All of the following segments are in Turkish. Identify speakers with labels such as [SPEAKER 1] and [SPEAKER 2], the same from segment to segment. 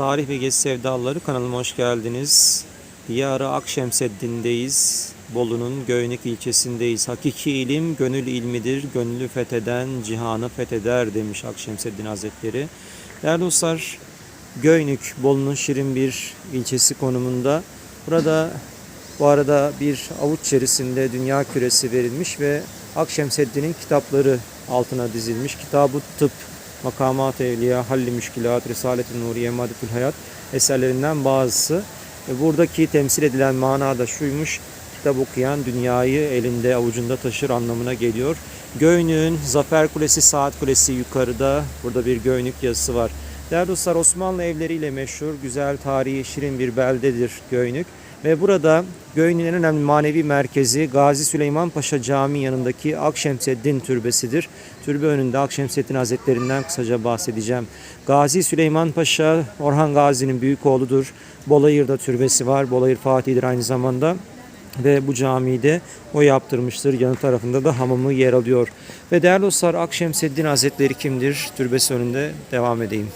[SPEAKER 1] Tarih ve Gezi Sevdaları kanalıma hoş geldiniz. Diyarı Akşemseddin'deyiz. Bolu'nun Göynük ilçesindeyiz. Hakiki ilim gönül ilmidir. Gönlü fetheden cihanı fetheder demiş Akşemseddin Hazretleri. Değerli dostlar, Göynük, Bolu'nun şirin bir ilçesi konumunda. Burada bu arada bir avuç içerisinde dünya küresi verilmiş ve Akşemseddin'in kitapları altına dizilmiş. Kitab-ı Tıp, Makamat-ı Evliya, Halli Müşkilat, Risalet-i Nuriye, Madetül Hayat eserlerinden bazısı. E, Buradaki temsil edilen mana da şuymuş. Kitap okuyan dünyayı elinde avucunda taşır anlamına geliyor. Göynük'ün Zafer Kulesi, Saat Kulesi yukarıda. Burada bir Göynük yazısı var. Değerli dostlar Osmanlı evleriyle meşhur, güzel, tarihi, şirin bir beldedir Göynük. Ve burada Göynük'ün en önemli manevi merkezi Gazi Süleyman Paşa Camii yanındaki Akşemseddin Türbesidir. Türbe önünde Akşemseddin Hazretlerinden kısaca bahsedeceğim. Gazi Süleyman Paşa Orhan Gazi'nin büyük oğludur. Bolayır'da türbesi var. Bolayır Fatih'dir aynı zamanda ve bu camide o yaptırmıştır. Yanı tarafında da hamamı yer alıyor. Ve değerli dostlar Akşemseddin Hazretleri kimdir? Türbesi önünde devam edeyim.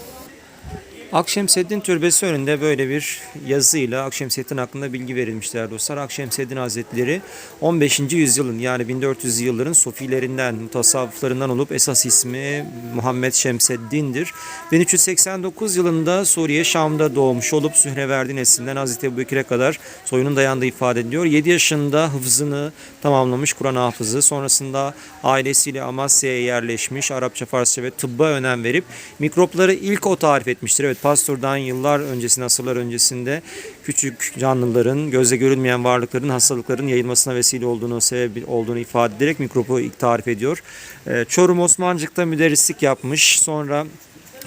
[SPEAKER 1] Akşemseddin Türbesi önünde böyle bir yazıyla Akşemseddin hakkında bilgi verilmişler dostlar. Akşemseddin Hazretleri 15. yüzyılın yani 1400 yılların sufilerinden, mutasavvıflarından olup esas ismi Muhammed Şemseddin'dir. 1389 yılında Suriye Şam'da doğmuş olup Sühreverdi neslinden Hazreti Ebubekir'e kadar soyunun dayandığı ifade ediliyor. 7 yaşında hıfzını tamamlamış Kur'an hafızı. Sonrasında ailesiyle Amasya'ya yerleşmiş. Arapça, Farsça ve tıbba önem verip mikropları ilk o tarif etmiştir. Evet Pasteur'dan yıllar öncesinde, asırlar öncesinde küçük canlıların, gözle görülmeyen varlıkların hastalıkların yayılmasına vesile olduğunu, sebep olduğunu ifade ederek mikrobu tarif ediyor. Ee, Çorum Osmancık'ta müderrislik yapmış. Sonra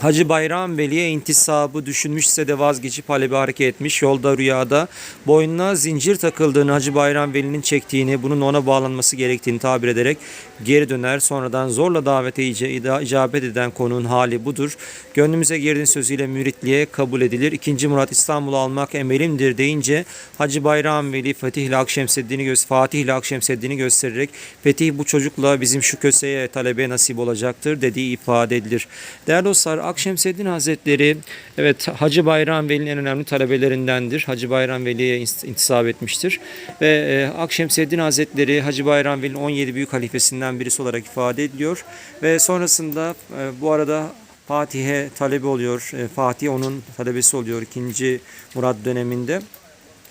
[SPEAKER 1] Hacı Bayram Veli'ye intisabı düşünmüşse de vazgeçip Halep'e hareket etmiş. Yolda rüyada boynuna zincir takıldığını Hacı Bayram Veli'nin çektiğini, bunun ona bağlanması gerektiğini tabir ederek geri döner. Sonradan zorla davete icabet eden konunun hali budur. Gönlümüze girdiğin sözüyle müritliğe kabul edilir. İkinci Murat İstanbul'u almak emelimdir deyince Hacı Bayram Veli Fatih ile Akşemseddin'i gö- Fatih ile Akşemseddin'i göstererek Fetih bu çocukla bizim şu köseye talebe nasip olacaktır dediği ifade edilir. Değerli dostlar Akşemseddin Hazretleri evet Hacı Bayram Veli'nin en önemli talebelerindendir. Hacı Bayram Veli'ye intisap etmiştir. Ve e, Akşemseddin Hazretleri Hacı Bayram Veli'nin 17 büyük halifesinden birisi olarak ifade ediliyor. Ve sonrasında e, bu arada Fatih'e talebe oluyor. E, Fatih onun talebesi oluyor 2. Murat döneminde.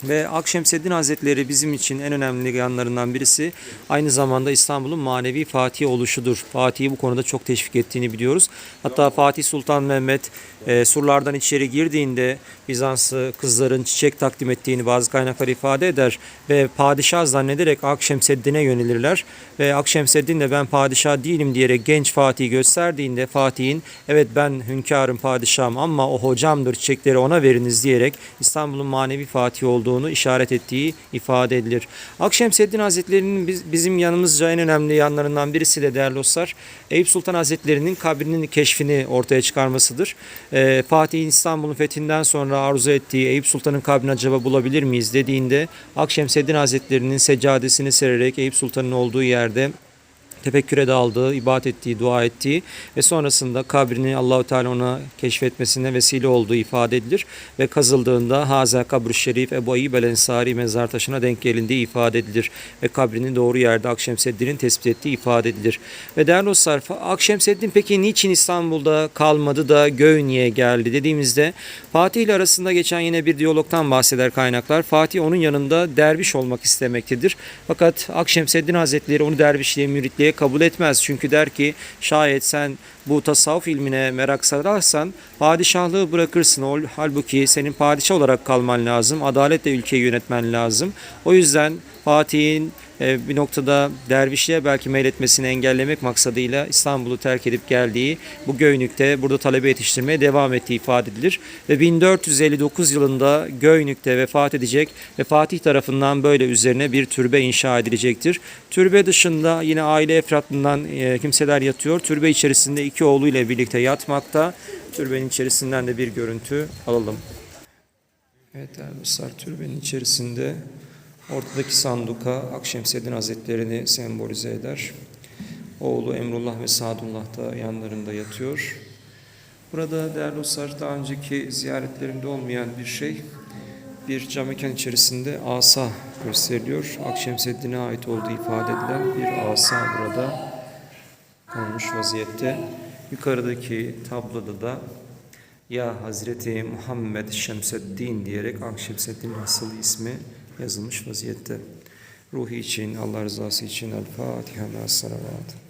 [SPEAKER 1] Ve Akşemseddin Hazretleri bizim için en önemli yanlarından birisi aynı zamanda İstanbul'un manevi Fatih oluşudur. Fatih'i bu konuda çok teşvik ettiğini biliyoruz. Hatta Fatih Sultan Mehmet e, surlardan içeri girdiğinde Bizanslı kızların çiçek takdim ettiğini bazı kaynaklar ifade eder ve padişah zannederek Akşemseddin'e yönelirler ve Akşemseddin de ben padişah değilim diyerek genç Fatih'i gösterdiğinde Fatih'in evet ben hünkârım padişahım ama o hocamdır çiçekleri ona veriniz diyerek İstanbul'un manevi Fatih olduğunu işaret ettiği ifade edilir. Akşemseddin Hazretleri'nin biz- bizim yanımızca en önemli yanlarından birisi de değerli dostlar Eyüp Sultan Hazretleri'nin kabrinin keşfini ortaya çıkarmasıdır. Ee, Fatih'in İstanbul'un fethinden sonra arzu ettiği Eyüp Sultan'ın kabrini acaba bulabilir miyiz dediğinde Akşemseddin Hazretleri'nin seccadesini sererek Eyüp Sultan'ın olduğu yerde tefekküre daldığı, ibadet ettiği, dua ettiği ve sonrasında kabrini Allahu Teala ona keşfetmesine vesile olduğu ifade edilir ve kazıldığında Haza kabr şerif Ebu Ayyub el Ensari mezar taşına denk gelindiği ifade edilir ve kabrinin doğru yerde Akşemseddin'in tespit ettiği ifade edilir. Ve değerli dostlar Akşemseddin peki niçin İstanbul'da kalmadı da Göynük'e geldi dediğimizde Fatih ile arasında geçen yine bir diyalogtan bahseder kaynaklar. Fatih onun yanında derviş olmak istemektedir. Fakat Akşemseddin Hazretleri onu dervişliğe, müritliğe kabul etmez. Çünkü der ki şayet sen bu tasavvuf ilmine merak sararsan padişahlığı bırakırsın. Ol- Halbuki senin padişah olarak kalman lazım. Adaletle ülkeyi yönetmen lazım. O yüzden Fatih'in bir noktada dervişliğe belki meyletmesini engellemek maksadıyla İstanbul'u terk edip geldiği bu Göynük'te burada talebe yetiştirmeye devam ettiği ifade edilir. Ve 1459 yılında Göynük'te vefat edecek ve Fatih tarafından böyle üzerine bir türbe inşa edilecektir. Türbe dışında yine aile efratından e, kimseler yatıyor. Türbe içerisinde iki oğluyla birlikte yatmakta. Türbenin içerisinden de bir görüntü alalım. Evet dostlar türbenin içerisinde ortadaki sanduka Akşemseddin Hazretlerini sembolize eder. Oğlu Emrullah ve Sadullah da yanlarında yatıyor. Burada değerli dostlar daha önceki ziyaretlerimde olmayan bir şey. Bir cam mekan içerisinde asa gösteriliyor. Akşemseddin'e ait olduğu ifade edilen bir asa burada konmuş vaziyette. Yukarıdaki tabloda da Ya Hazreti Muhammed Şemseddin diyerek Akşemseddin'in asıl ismi yazılmış vaziyette. Ruhi için, Allah rızası için El Fatiha ve.